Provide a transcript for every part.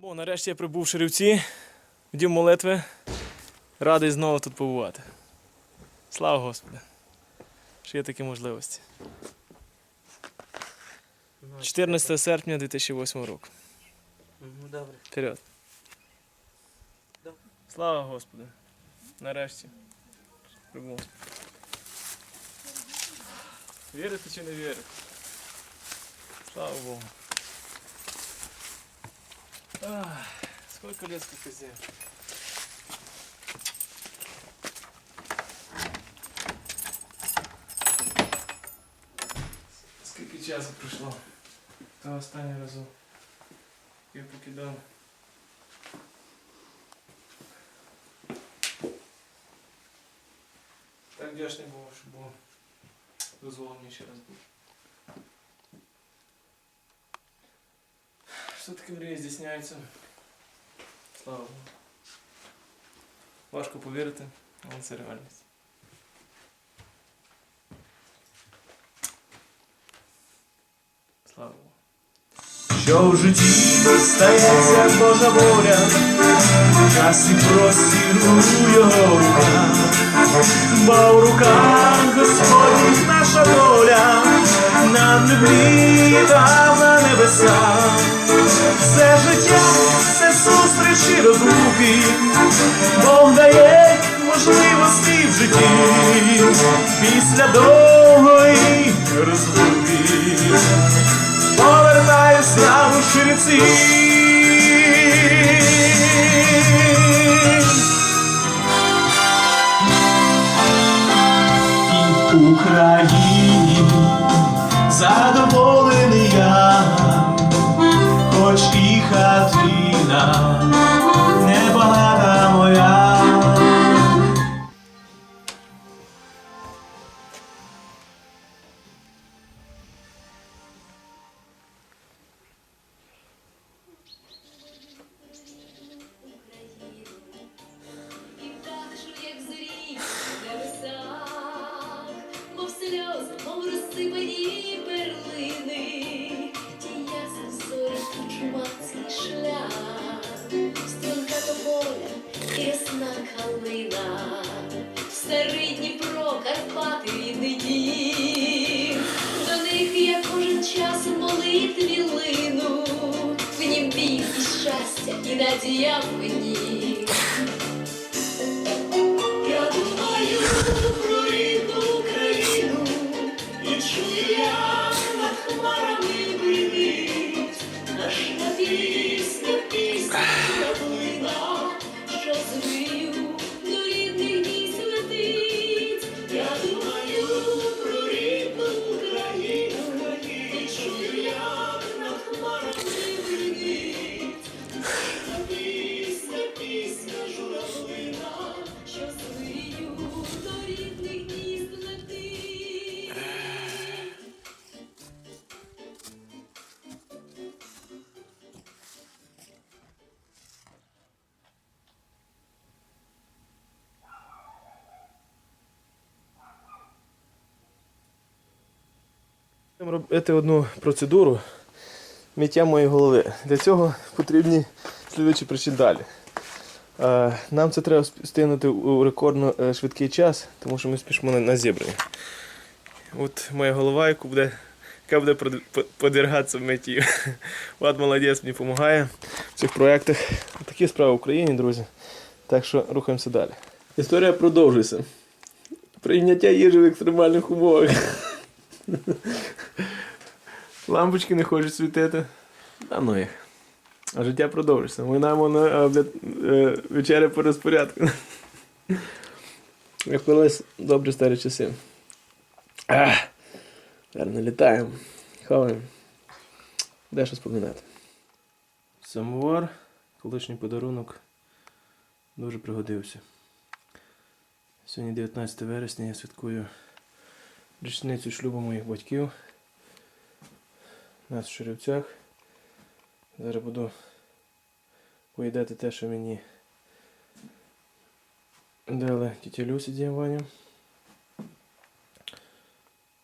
Бо нарешті я прибув в Шерівці, в дім молитви. Радий знову тут побувати. Слава Господу! Що є такі можливості. 14 серпня 2008 року. Ну, добре. Вперед. Слава Господу. Нарешті. Прибув. Вірите чи не вірите? Слава Богу. Сколько лет в козе. Скільки часу пройшло? Та останній разок. Я покидав. Так вдячний був, що було дозволено ще раз бути. Все-таки мрії здійсняються. Слава Богу. Важко повірити, але це реальність. Слава Богу. Що в житті стається Божа воля, час і простіру його рука, бо в руках Господніх наша доля, Над землі та на небесах. Все життя, все зустрічі розлуки, Бог дає можливості в житті після довгої розлуки повертаюсь на вишивці. Калина, старий Дніпро, Карпати, рідний дім. До них я кожен час молитві лину, в нім бій і щастя, і надія в мені. Будемо робити одну процедуру миття моєї голови. Для цього потрібні слідуючі причини далі. Е, Нам це треба встигнути у рекордно е, швидкий час, тому що ми спішимо на- зібрання. От моя голова, яку буде, яка буде подвергатися митті. Влад молодець мені допомагає в цих проєктах. Такі справи в Україні, друзі. Так що рухаємося далі. Історія продовжується. Прийняття їжі в екстремальних умовах. Лампочки не хочуть світити. А ну їх. А життя продовжується. Ми на е, е, вечеря по розпорядку. Як колись добрі старі часи. Ах, Зараз налітаємо. Хаваємо. Де що споминати. Самовар, колишній подарунок, дуже пригодився. Сьогодні 19 вересня я святкую річницю шлюбу моїх батьків. Нас в Шерівцях. Зараз буду поїдати те, що мені дали тітя Люсі дім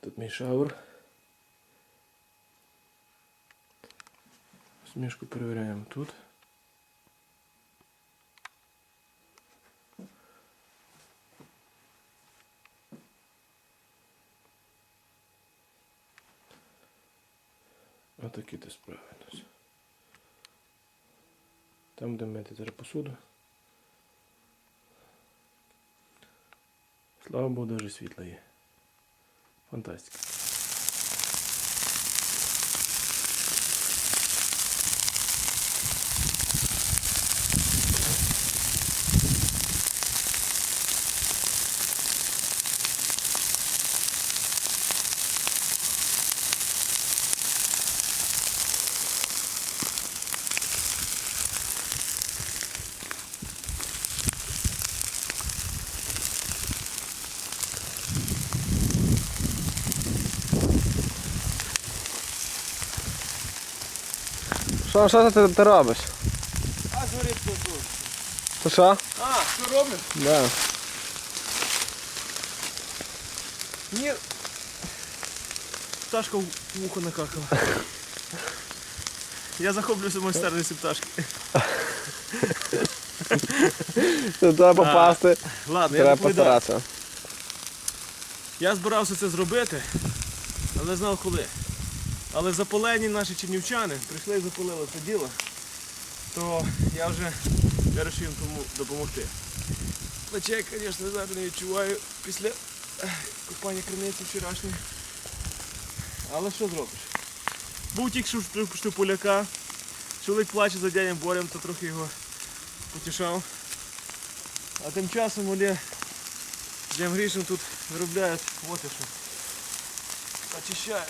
Тут мій шаур. Смішку перевіряємо тут. Так то справи у. Там, де мити зараз посуду. Слава Богу, навіть світло є. Фантастика. Що, що ти, ти робиш? А згорить тут. То що? А, що робиш? Да. Ні. Пташка в вухо накакала. Я захоплююся майстерністю пташки. Треба попасти. Ладно, я Треба доповідаю. постаратися. Я збирався це зробити, але не знав коли. Але запалені наші чернівчани прийшли і запалили це діло, то я вже вирішив їм допомогти. Плече, звісно, зараз не відчуваю після купання криниці вчорашньої. Але що зробиш? Був тільки штуполяка, чоловік плаче за дядям Борем, то трохи його потішав. А тим часом Олє Дям Грішин тут виробляють от що. Очищають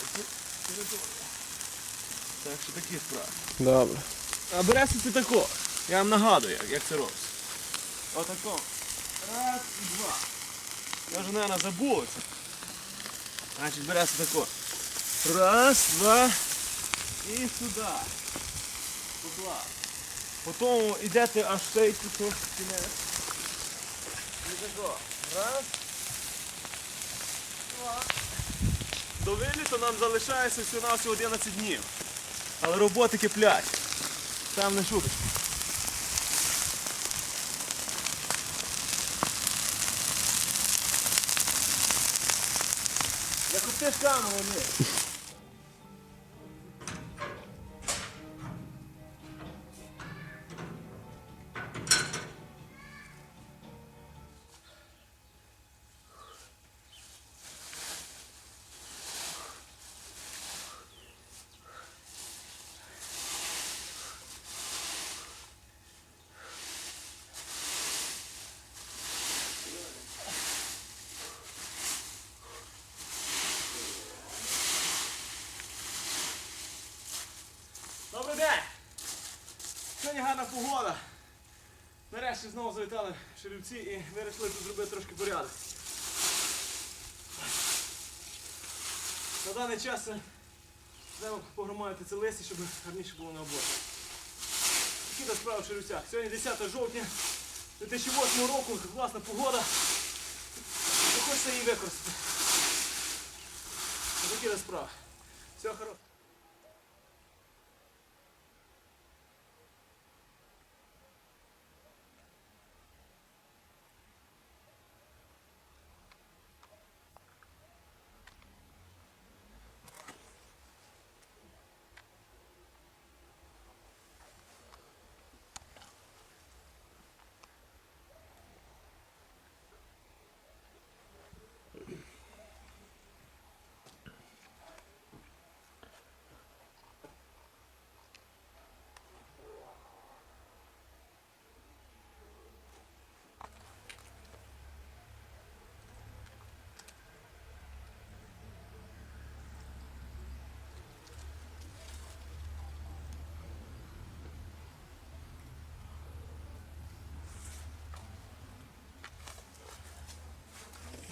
цю територію. Так що такі справи. Добре. А береться це тако. Я вам нагадую, як, як це робиться. Отако. Раз і два. Я вже, мабуть, забув це. Значить, береться тако. Раз, два. І сюди. Поклав. Потім йдете аж цей кусок кінець. І тако. Раз. Два. До виліту нам залишається всього на всього 11 днів. Але роботи киплять. Там не шуточка. Як от ти камеру не. Нарешті знову завітали шерівці і вирішили тут зробити трошки порядок. На даний час треба погромадити це лисі, щоб гарніше було на обоці. Такі то справи в шерівцях. Сьогодні 10 жовтня 2008 року, класна погода. Хочеться її використати. Такі то справи. Всього хорошого.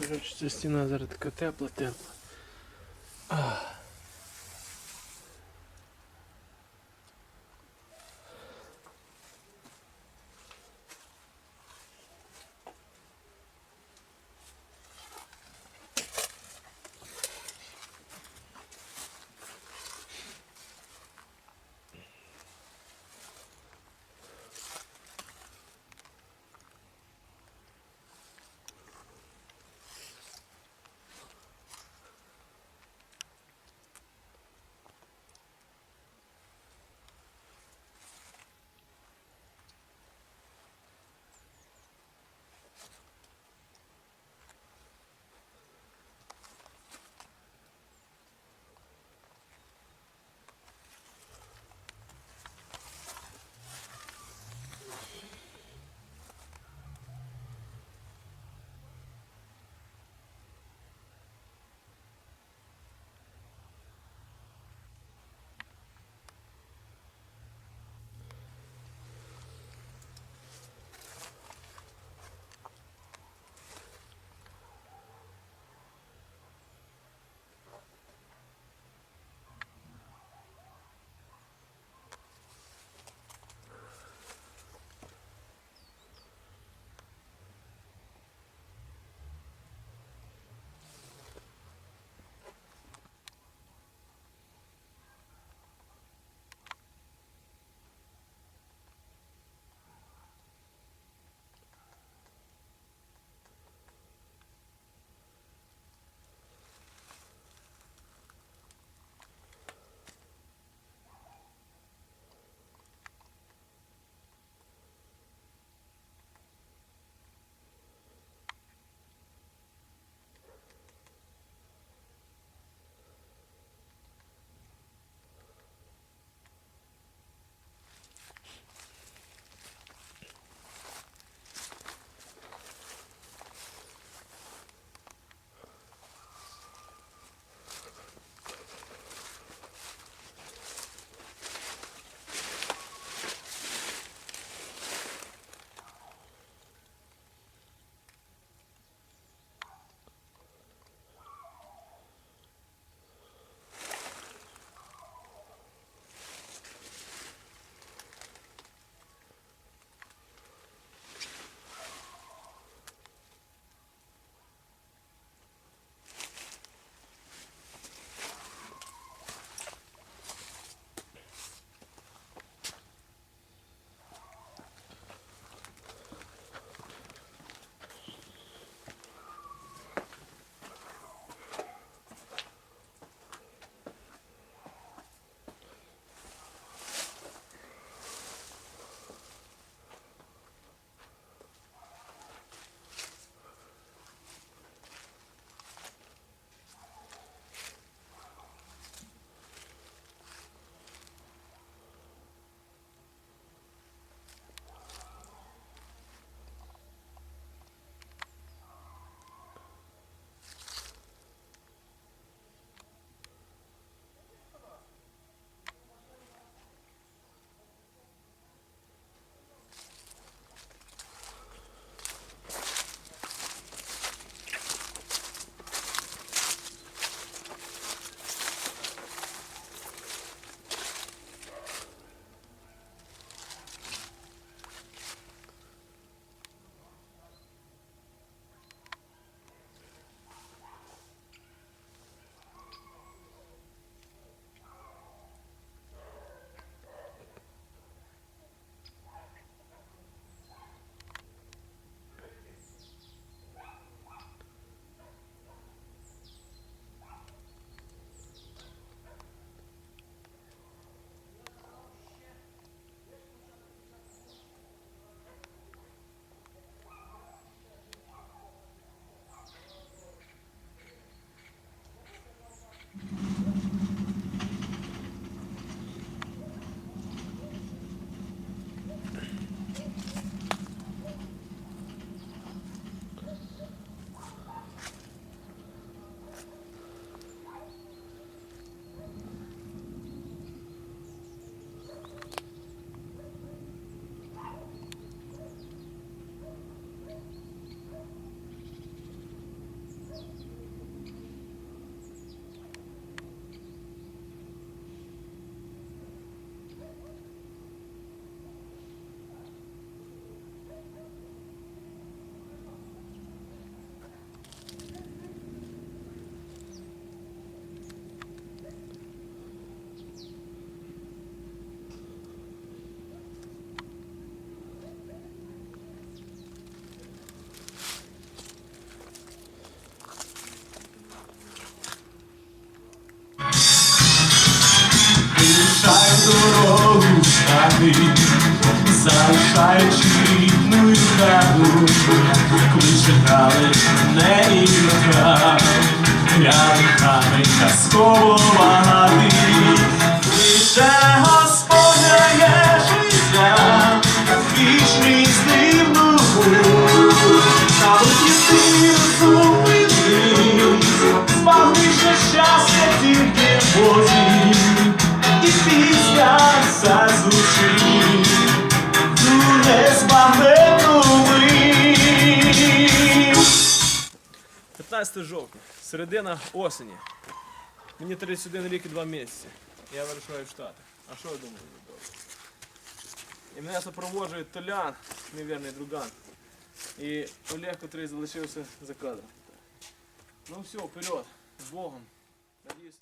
Коротше, ця стіна зараз така тепла, тепла. Багати, залишаючи рідну хату, кличе грали не ігрока, рядами казково багатий, лише Господня є життя, 15 жовтня, середина осені. Мені 31 рік і 2 місяці. Я вирушаю в Штати. А що ви думаєте? І мене супроводжує Толян, невірний друган. І Олег, який залишився за кадром. Ну все, вперед, з Богом. Надіюся.